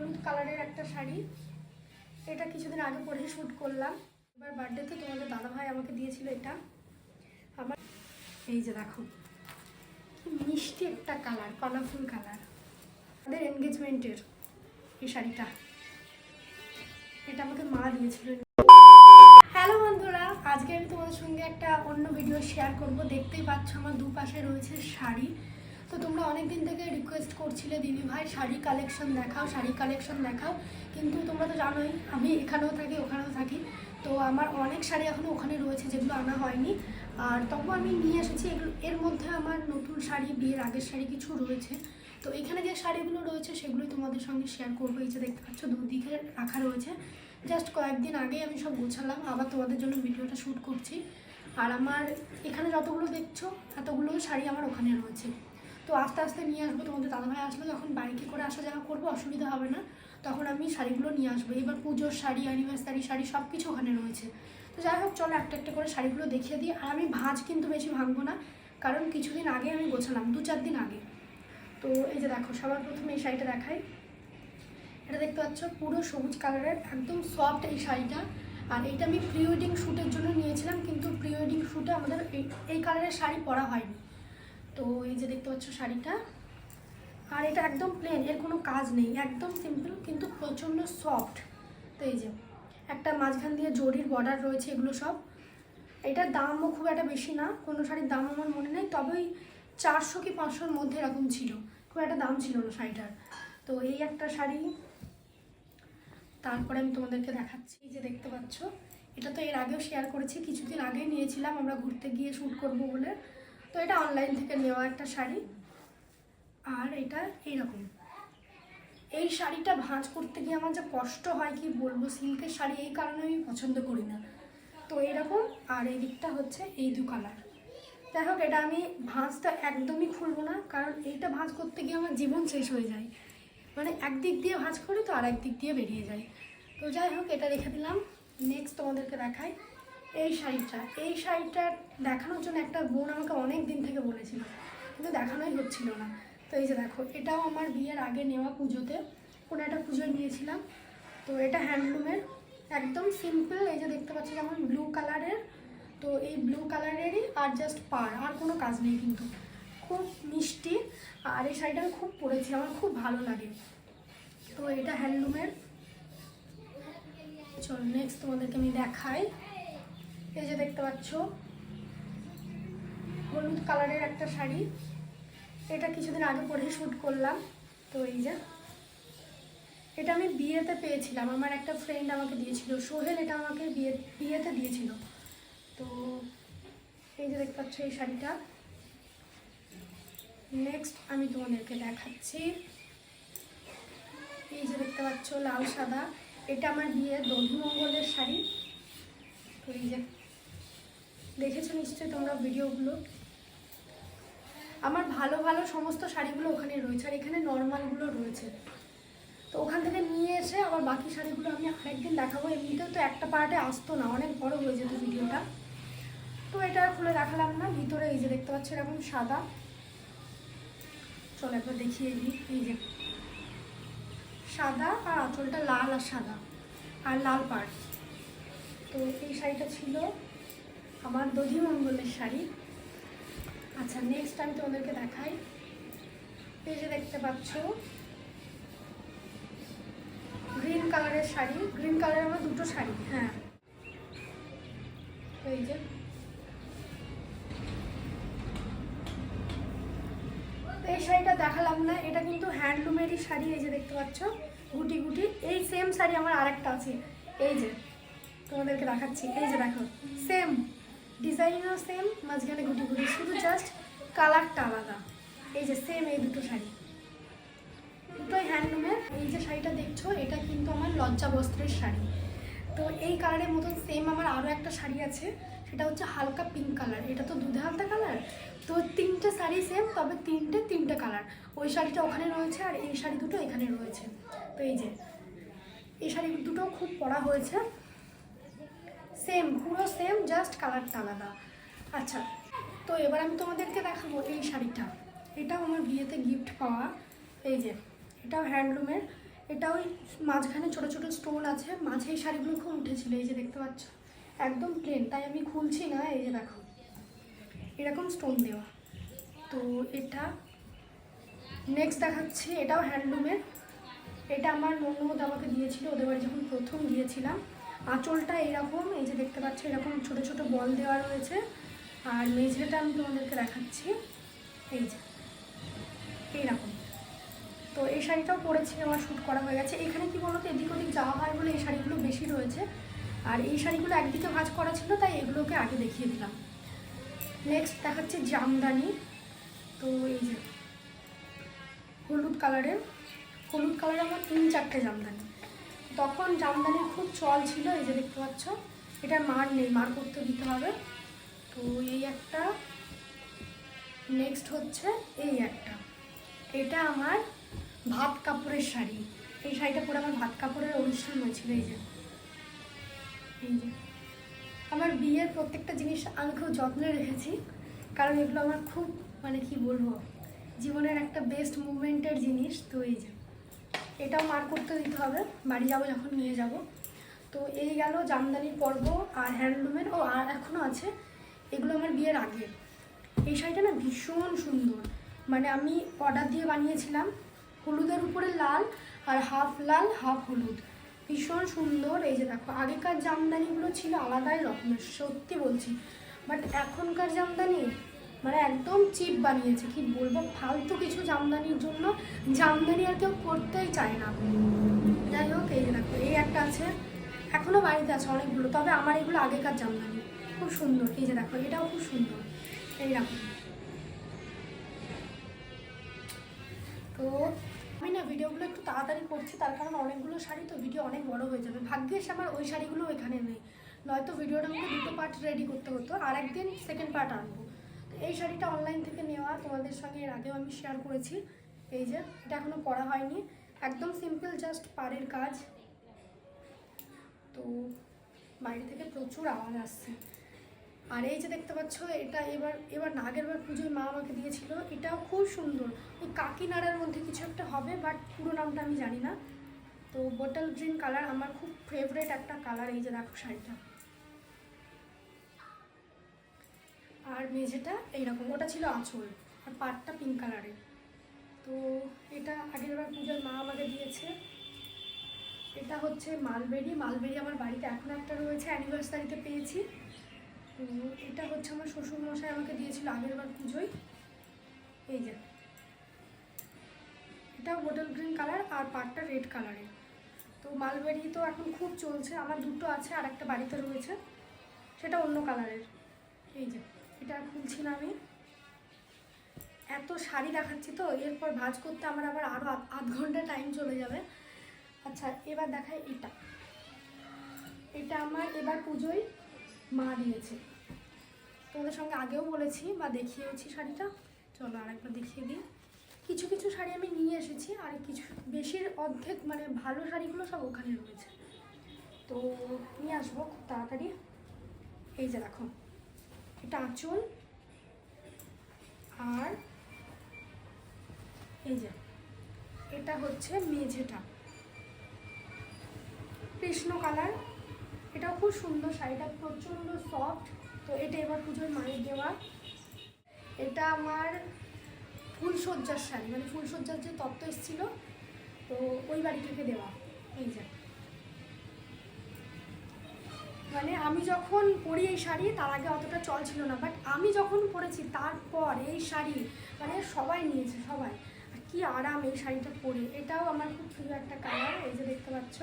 হলুদ কালারের একটা শাড়ি। এটা কিছুদিন আগে পরে শ্যুট করলাম। এবার বার্থডেতে তোমাদের দাদাভাই আমাকে দিয়েছিল এটা। আমার এই যে দেখো মিষ্টি একটা কালার কালারফুল কালার। আমাদের এনগেজমেন্টের এই শাড়িটা। এটা আমাকে মা দিয়েছিল। হ্যালো বন্ধুরা, আজকে আমি তোমাদের সঙ্গে একটা অন্য ভিডিও শেয়ার করব। দেখতেই পাচ্ছ আমার দুপাশে রয়েছে শাড়ি। তো তোমরা অনেক দিন থেকে রিকোয়েস্ট করছিলে দিদি ভাই শাড়ি কালেকশন দেখাও, শাড়ি কালেকশন দেখাও। কিন্তু তোমরা তো জানোই, আমি এখানেও থাকি, ওখানেও থাকি। তো আমার অনেক শাড়ি এখনও ওখানে রয়েছে যেগুলো আনা হয়নি। আর তবু আমি নিয়ে এসেছি, এগুলো, এর মধ্যে আমার নতুন শাড়ি, বিয়ের আগের শাড়ি কিছু রয়েছে। তো এখানে যে শাড়িগুলো রয়েছে সেগুলোই তোমাদের সঙ্গে শেয়ার করব। এই যে দেখতে পাচ্ছ, দুদিকে রাখা রয়েছে। জাস্ট কয়েকদিন আগে আমি সব গোছালাম, আবার তোমাদের জন্য ভিডিওটা শ্যুট করছি। আর আমার এখানে যতগুলো দেখছ, এতগুলো শাড়ি আমার ওখানে রয়েছে। তো আস্তে আস্তে নিয়ে আসব, তোমাদের দাদাভাই আসলে যখন বাইকে করে আসা যাওয়া করব, অসুবিধা হবে না। তখন আমি শাড়িগুলো নিয়ে আসব। এবার পুজোর শাড়ি অ্যানিভার্সারি শাড়ি সব কিছু ওখানে রয়েছে। তো যাই হোক, চলো একটা একটা করে শাড়িগুলো দেখিয়ে দিই। আর আমি ভাঁজ কিন্তু বেশি ভাঙবো না, কারণ কিছুদিন আগে আমি গোছালাম, দু চার দিন আগে। তো এই যে দেখো, সবার প্রথমে এই শাড়িটা দেখাই। এটা দেখতে পাচ্ছ, পুরো সবুজ কালারের, একদম সফট এই শাড়িটা। আর এটা আমি প্রি ওয়েডিং শ্যুটের জন্য নিয়েছিলাম, কিন্তু প্রি ওয়েডিং শ্যুটে আমাদের এই কালারের শাড়ি পরা হয়নি। তো এই যে দেখতে পাচ্ছ শাড়িটা, আর এটা একদম প্লেন এর কোনো কাজ নেই, একদম সিম্পল কিন্তু প্রচণ্ড সফট তো এই যে, একটা মাঝখান দিয়ে জরির বর্ডার রয়েছে এগুলো সব। এটার দামও খুব একটা বেশি না, কোনো শাড়ির দাম আমার মনে নেই, তবে ওই চারশো কি পাঁচশোর মধ্যে এরকম ছিল, খুব একটা দাম ছিল না শাড়িটার। তো এই একটা শাড়ি, তারপরে আমি তোমাদেরকে দেখাচ্ছি। এই যে দেখতে পাচ্ছ, এটা তো এর আগেও শেয়ার করেছি, কিছুদিন আগে নিয়েছিলাম, আমরা ঘুরতে গিয়ে শ্যুট করব বলে। তো এটা অনলাইন থেকে নেওয়া একটা শাড়ি। আর এটা এইরকম। এই শাড়িটা ভাঁজ করতে গিয়ে আমার যে কষ্ট হয়, কি বলব, সিল্কের শাড়ি এই কারণে আমি পছন্দ করি না। তো এরকম আর এই দিকটা হচ্ছে এই দু কালার যাই হোক, এটা আমি ভাঁজটা একদমই খুলবো না, কারণ এইটা ভাঁজ করতে গিয়ে আমার জীবন শেষ হয়ে যায়। মানে একদিক দিয়ে ভাঁজ করি তো আর একদিক দিয়ে বেরিয়ে যায়। তো যাই হোক, এটা রেখে দিলাম। নেক্সট তোমাদেরকে দেখাই। এই শাড়িটা এই শাড়িটা দেখানোর জন্য একটা বোন আমাকে অনেক দিন থেকে বলেছিল, কিন্তু দেখানোই হচ্ছিল না। তো এই যে দেখো, এটাও আমার বিয়ের আগে নেওয়া পুজোতে, কোনো একটা পুজোয় নিয়েছিলাম। তো এটা হ্যান্ডলুমের একদম সিম্পল এই যে দেখতে পাচ্ছি যেমন ব্লু কালারের তো এই ব্লু কালারেরই আর জাস্ট পার আর কোনো কাজ নেই কিন্তু। খুব মিষ্টি, আর এই শাড়িটা আমি খুব পরেছি, আমার খুব ভালো লাগে। তো এটা হ্যান্ডলুমের চলো নেক্সট তোমাদেরকে আমি দেখাই। এই যে দেখতে পাচ্ছ, হলুদ কালারের একটা শাড়ি। এটা কিছুদিন আগে পরে শ্যুট করলাম। তো এই যে, এটা আমি বিয়েতে পেয়েছিলাম। আমার একটা ফ্রেন্ড আমাকে দিয়েছিল, সোহেল এটা আমাকে বিয়ে, বিয়েতে দিয়েছিল। তো এই যে দেখতে পাচ্ছ এই শাড়িটা। নেক্সট আমি তোমাদেরকে দেখাচ্ছি। এই যে দেখতে পাচ্ছ লাল সাদা। এটা আমার বিয়ে দধিমঙ্গলের শাড়ি তো এই যে দেখেছ নিশ্চয়ই তোমরা ভিডিওগুলো? আমার ভালো ভালো সমস্ত শাড়িগুলো ওখানে রয়েছে, আর এখানে নর্মালগুলো রয়েছে। তো ওখান থেকে নিয়ে এসে আবার বাকি শাড়িগুলো আমি আরেকদিন দেখাবো। এমনিতেও তো একটা পার্টে আসতো না, অনেক বড় হয়ে যেত ভিডিওটা। তো এটা খুলে দেখালাম না, ভিতরে এই যে দেখতে পাচ্ছ এরকম সাদা। চলো একবার দেখিয়ে দিই, এই যে সাদা আর আঁচলটা লাল আর সাদা, আর লাল পাড় তো এই শাড়িটা ছিল আমার দধি মঙ্গলের শাড়ি। আচ্ছা নেক্সট আমি তোমাদেরকে দেখাই। যে দেখতে পাচ্ছ গ্রিন কালারের শাড়ি। গ্রিন কালারের আমার দুটো শাড়ি হ্যাঁ। এই যে। এই শাড়িটা দেখালাম না, এটা কিন্তু হ্যান্ডলুমেরই শাড়ি, এই যে দেখতে পাচ্ছ, গুটি গুটি। এই সেম শাড়ি আমার আরেকটা আছে। এই যে, তোমাদেরকে দেখাচ্ছি। এই যে দেখো সেম ডিজাইনও সেম মাঝখানে গুটি গুটি শুধু জাস্ট কালারটা আলাদা। এই যে সেম এই দুটো শাড়ি। দুটোই হ্যান্ডলুমের এই যে শাড়িটা দেখছ, এটা কিন্তু আমার লজ্জা বস্ত্রের শাড়ি। তো এই কালারের মতন সেম আমার আরও একটা শাড়ি আছে, সেটা হচ্ছে হালকা পিঙ্ক কালার এটা তো দুধে হালকা কালার তো তিনটে শাড়ি সেম তবে তিনটে তিনটে কালার ওই শাড়িটা ওখানে রয়েছে আর এই শাড়ি দুটো এখানে রয়েছে। তো এই যে, এই শাড়ি দুটো খুব পরা হয়েছে। সেম পুরো সেম জাস্ট কালারটা আলাদা। আচ্ছা তো এবার আমি তোমাদেরকে দেখাবো এই শাড়িটা। এটাও আমার বিয়েতে গিফট পাওয়া। এই যে, এটাও হ্যান্ডলুমের এটা ওই মাঝখানে ছোট ছোট স্টোন আছে। মাঝে এই শাড়িগুলো খুব উঠেছিল, এই যে দেখতে পাচ্ছ? একদম প্লেন তাই আমি খুলছি না, এই যে দেখো। এরকম স্টোন দেওয়া। তো এটা নেক্সট দেখাচ্ছি, এটাও হ্যান্ডলুমের এটা আমার ননদ আমাকে দিয়েছিল, ওদের বাড়ি যখন প্রথম গিয়েছিলাম। আঁচলটা এরকম, এই যে দেখতে পাচ্ছ এরকম ছোট ছোট বল দেওয়া রয়েছে। আর মেঝেটা আমি তোমাদেরকে দেখাচ্ছি। এই যে, এইরকম। তো এই শাড়িটাও পরেছি, আমার শ্যুট করা হয়ে গেছে। এখানে কি বলতো, এদিক ওদিক যাওয়া হয় বলে এই শাড়িগুলো বেশি রয়েছে। আর এই শাড়িগুলো একদিকে ভাঁজ করা ছিল, তাই এগুলোকে আগে দেখিয়ে দিলাম। নেক্সট দেখাচ্ছে জামদানি। তো এই যে, হলুদ কালারের হলুদ কালারের আমার তিন চারটে জামদানি। তখন জামদানির খুব চল ছিল, এই যে দেখতে পাচ্ছ। এটা মার নেই, মার করতে দিতে হবে। তো এই একটা। নেক্সট হচ্ছে এই একটা। এটা আমার ভাত কাপড়ের শাড়ি। এই শাড়িটা পরে আমার ভাত কাপড়ের অনুষ্ঠান হয়েছিল, এই যে। এই যে। আমার বিয়ের প্রত্যেকটা জিনিস আমি খুব যত্নে রেখেছি, কারণ এগুলো আমার খুব মানে কি বলব, জীবনের একটা বেস্ট মুভমেন্টের জিনিস, তো এই যে। এটাও মার করতে দিতে হবে। বাড়ি যাব যখন, নিয়ে যাব। তো এই গেল জামদানির পর্ব আর হ্যান্ডলুমের। ও, আর এখনও আছে। এগুলো আমার বিয়ের আগে। এই শাড়িটা না ভীষণ সুন্দর। মানে আমি অর্ডার দিয়ে বানিয়েছিলাম। হলুদের উপরে লাল আর হাফ লাল, হাফ হলুদ। ভীষণ সুন্দর। এই যে দেখো, আগেকার জামদানিগুলো ছিল আলাদাই রকমের, সত্যি বলছি। বাট এখনকার জামদানি মানে একদম চিপ বানিয়েছে, কি বলব? ফালতু কিছু জামদানির জন্য জামদানি আর কেউ করতেই চায় না। যাই হোক, এই দেখো, এই একটা আছে এখনও বাড়িতে আছে অনেকগুলো, তবে আমার এগুলো আগেকার জামদানি। খুব সুন্দর, এই যে দেখো, এটাও খুব সুন্দর, এই এইরকম তো আমি না ভিডিওগুলো একটু তাড়াতাড়ি করছি, তার কারণ অনেকগুলো শাড়ি তো ভিডিও অনেক বড় হয়ে যাবে। ভাগ্যেস আমার ওই শাড়িগুলো এখানে নেই, নয়তো ভিডিওটা আমাকে দুটো পার্ট রেডি করতে হতো, আর একদিন সেকেন্ড পার্ট আনব। এই শাড়িটা অনলাইন থেকে নেওয়া, তোমাদের সঙ্গে এর আগেও আমি শেয়ার করেছি। এই যে, এটা এখনও পরা হয়নি। একদম সিম্পল জাস্ট পাড়ের কাজ। তো বাইরে থেকে প্রচুর আওয়াজ আসছে। আর এই যে দেখতে পাচ্ছ, এটা এবার এবার নাগের বার পুজোয় মা আমাকে দিয়েছিল। এটাও খুব সুন্দর। ওই কাকিনাড়ার মধ্যে কিছু একটা হবে বাট পুরো নামটা আমি জানি না। তো বোটল গ্রিন কালার আমার খুব ফেভারেট একটা কালার এই যে দেখো শাড়িটা। আর মেঝেটা এইরকম, ওটা ছিল আঁচল আর পাটটা পিঙ্ক কালারের তো এটা আগের বার পুজোর মা আমাকে দিয়েছে। এটা হচ্ছে মালবেরি। মালবেরি আমার বাড়িতে এখন একটা রয়েছে অ্যানিভার্সারিতে পেয়েছি। তো এটা হচ্ছে আমার শ্বশুর মশাই আমাকে দিয়েছিল আগের বার পুজোয়। এই যে। এটা বোটল গ্রিন কালার আর পাটটা রেড কালারের তো মালবেরি তো এখন খুব চলছে, আমার দুটো আছে আর একটা বাড়িতে রয়েছে, সেটা অন্য কালারের এই যে। এটা খুলছি না আমি। এত শাড়ি দেখাচ্ছি তো, এরপর ভাজ করতে আমার আবার আরও আধ ঘণ্টা টাইম চলে যাবে। আচ্ছা এবার দেখায় এটা। এটা আমার এবার পুজোয় মা দিয়েছে। তোমাদের সঙ্গে আগেও বলেছি বা দেখিয়েছি শাড়িটা। চলো আরেকবার দেখিয়ে দিই। কিছু কিছু শাড়ি আমি নিয়ে এসেছি আর কিছু বেশির অর্ধেক মানে ভালো শাড়িগুলো সব ওখানে রয়েছে। তো নিয়ে আসব খুব তাড়াতাড়ি। এই যে দেখো। এটা আঁচল। আর এই যে, এটা হচ্ছে মেঝেটা। কৃষ্ণ কালার। এটাও খুব সুন্দর শাড়িটা প্রচণ্ড সফট তো এটা এবার পুজোর মায়ের দেওয়া। এটা আমার ফুলসজ্জার শাড়ি মানে ফুলসজ্জার যে তত্ত্ব এসেছিল, তো ওই বাড়ি থেকে দেওয়া। এই যে। মানে আমি যখন পরি এই শাড়ি, তার আগে অতটা চল ছিল না বাট আমি যখন পরেছি, তারপর এই শাড়ি মানে সবাই নিয়েছে, সবাই। আর কি আরাম এই শাড়িটা পরে। এটাও আমার খুব প্রিয় একটা কালার এই যে দেখতে পাচ্ছ।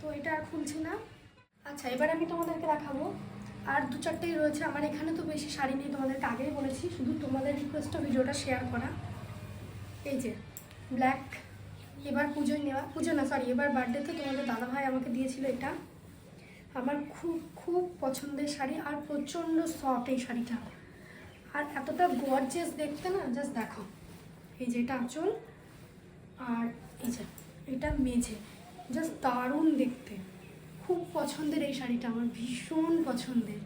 তো এটা আর খুলছি না। আচ্ছা এবার আমি তোমাদেরকে দেখাবো। আর দু চারটেই রয়েছে। আমার এখানে তো বেশি শাড়ি নেই, তোমাদেরকে আগেই বলেছি। শুধু তোমাদের রিকোয়েস্টে ভিডিওটা শেয়ার করা। এই যে ব্ল্যাক এবার পুজোয় নেওয়া, পুজো না সরি এবার বার্থডেতে তোমাদের দাদাভাই আমাকে দিয়েছিল এটা। আমার খুব খুব পছন্দের শাড়ি আর প্রচণ্ড সফট এই শাড়িটা। আর এতটা গর্জেস দেখতে না জাস্ট দেখো এই যে এটা আঁচল আর এই যে এটা মেঝে। জাস্ট দারুণ দেখতে। খুব পছন্দের এই শাড়িটা আমার, ভীষণ পছন্দের।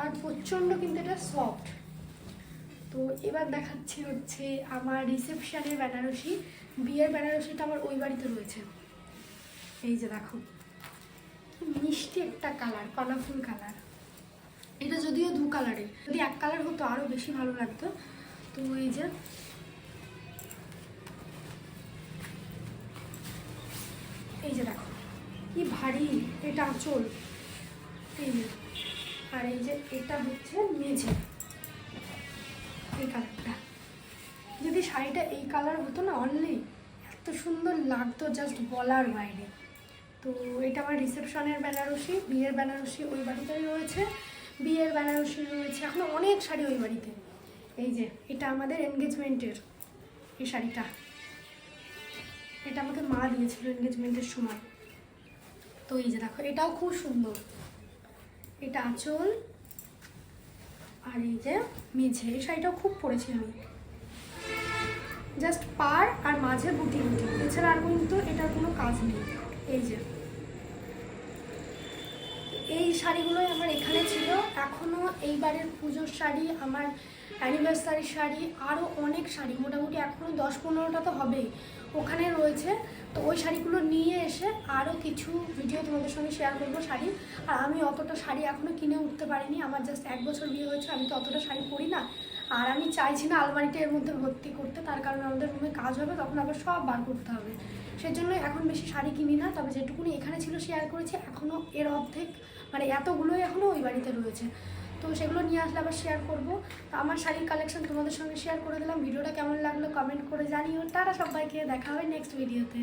আর প্রচণ্ড কিন্তু এটা সফট তো এবার দেখাচ্ছি হচ্ছে আমার রিসেপশানের বেনারসি। বিয়ের বেনারসিটা আমার ওই বাড়িতে রয়েছে। এই যে দেখো। মিষ্টি একটা কালার কালারফুল কালার এটা যদিও দু কালারের যদি এক কালার হতো আরও বেশি ভালো লাগতো। তো এই যে এই যে দেখো, কি ভারী এটা আঁচল। এই যে, আর এই যে এটা হচ্ছে মেঝে। এই কালারটা যদি শাড়িটা এই কালার হতো না, অনলি এত সুন্দর লাগতো জাস্ট বলার বাইরে। তো এটা আমার রিসেপশনের বেনারসি, বিয়ের বেনারসি ওই বাড়িতেই রয়েছে। বিয়ের বেনারসি রয়েছে, এখনও অনেক শাড়ি ওই বাড়িতে। এই যে, এটা আমাদের এনগেজমেন্টের এই শাড়িটা। এটা আমাকে মা দিয়েছিল এনগেজমেন্টের সময়। তো এই যে দেখো, এটাও খুব সুন্দর। এটা আঁচল আর এই যে মেঝে, এই শাড়িটাও খুব পরেছি আমি। জাস্ট পার আর মাঝে বুটি বুটি এছাড়া আর কিন্তু এটার কোনো কাজ নেই। এই যে। এই শাড়িগুলোই আমার এখানে ছিল। এখনও এইবারের পুজোর শাড়ি, আমার অ্যানিভার্সারি শাড়ি আরও অনেক শাড়ি, মোটামুটি এখনও দশ পনেরোটা তো হবেই। ওখানে রয়েছে। তো ওই শাড়িগুলো নিয়ে এসে আরও কিছু ভিডিও তোমাদের সঙ্গে শেয়ার করব শাড়ি। আর আমি অতটা শাড়ি এখনও কিনে উঠতে পারিনি। আমার জাস্ট এক বছর বিয়ে হয়েছে, আমি তো অতটা শাড়ি পরি না। আর আমি চাইছি না আলমারিটা এর মধ্যে ভর্তি করতে, তার কারণে আমাদের রুমে কাজ হবে, তখন আবার সব বার করতে হবে। সেজন্য এখন বেশি শাড়ি কিনি না, তবে যেটুকুনি এখানে ছিল শেয়ার করেছি এখনও এর অর্ধেক মানে এতগুলোই এখনও ওই বাড়িতে রয়েছে। তো সেগুলো নিয়ে আসলে আবার শেয়ার করব। তো আমার শাড়ির কালেকশন তোমাদের সঙ্গে শেয়ার করে দিলাম। ভিডিওটা কেমন লাগল কমেন্ট করে জানিও। তারা সবাইকে, দেখা হয় নেক্সট ভিডিওতে